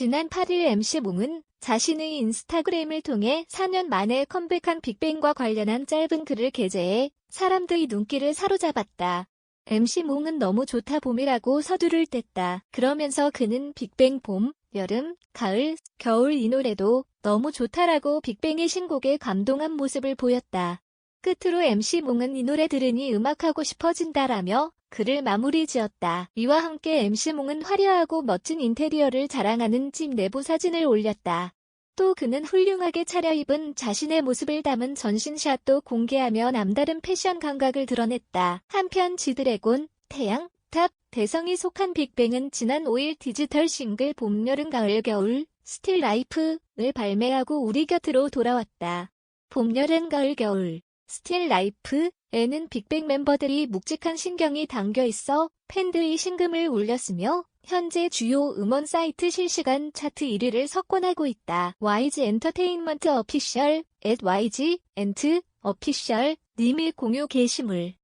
지난 8일 MC몽은 자신의 인스타그램을 통해 4년 만에 컴백한 빅뱅과 관련한 짧은 글을 게재해 사람들의 눈길을 사로잡았다. MC몽은 너무 좋다 봄이라고 서두를 뗐다. 그러면서 그는 빅뱅 봄, 여름, 가을, 겨울 이 노래도 너무 좋다라고 빅뱅의 신곡에 감동한 모습을 보였다. 끝으로 MC몽은 이 노래 들으니 음악하고 싶어진다라며 글을 마무리 지었다. 이와 함께 MC몽은 화려하고 멋진 인테리어를 자랑하는 집 내부 사진을 올렸다. 또 그는 훌륭하게 차려입은 자신의 모습을 담은 전신샷도 공개하며 남다른 패션 감각을 드러냈다. 한편 지드래곤, 태양, 탑, 대성이 속한 빅뱅은 지난 5일 디지털 싱글 봄, 여름, 가을, 겨울, 스틸 라이프를 발매하고 우리 곁으로 돌아왔다. 봄, 여름, 가을, 겨울, 스틸 라이프에는 빅뱅 멤버들이 묵직한 신경이 담겨 있어 팬들이 신금을 울렸으며 현재 주요 음원 사이트 실시간 차트 1위를 석권하고 있다. YG 엔터테인먼트 어피셜 at YG 엔트 어피셜 님의 공유 게시물